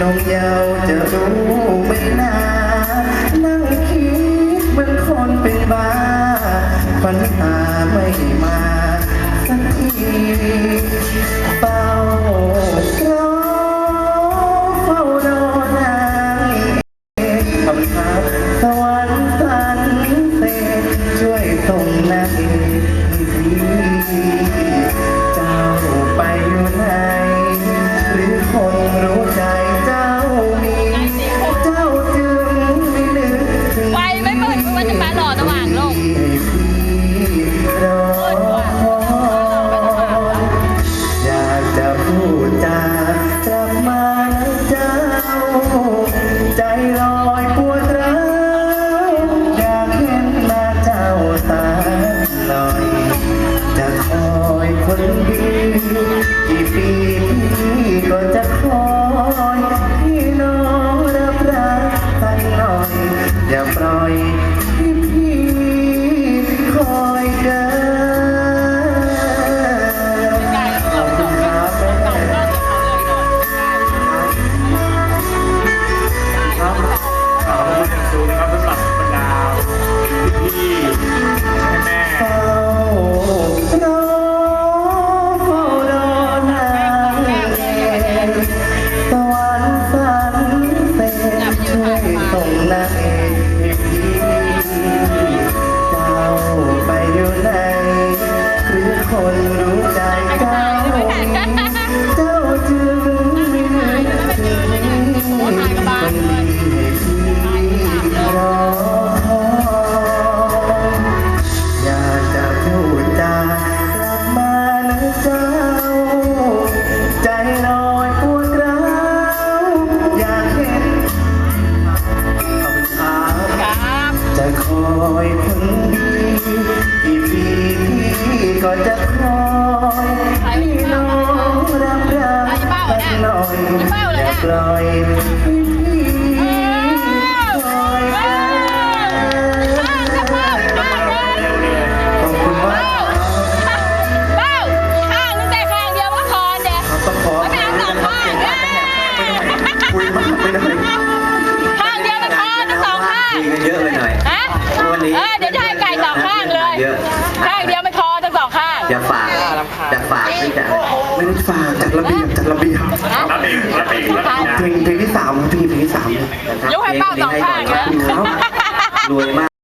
น้องเยาวจะรู้ไม่นานั่งคิดเหมือนคนเป็นบ้าปัญหาไม่มาสักที ใจลอยปวดร้าวอยากเห็นหน้าเจ้าสักหน่อย จะคอยคนดีกี่ปี อยอย่าปล่อยให้พี่คอยขอบคุณมากเบ้าข้างนึงแต่ข้างเดียวก็พอเด็กต้องขอไม่เอาสองข้างเด้คุยมากไปหน่อยข้างเดียวก็พอทั้งสองข้างคุยกันเยอะไปหน่อยฮะวันนี้เออเดี๋ยวจะให้ไก่สองข้างเลยข้างเดียวไม่พอทั้งสองข้างอย่าฝากอย่าฝากที่จะไม่ได้ฝาก ระเบียบจัดระเบียบรับเองรับเองรับเองนะเพลงเพลงที่สามเพลงเพลงที่สามยกให้เป้าสองข้างเลยขอบคุณครับรวยมาก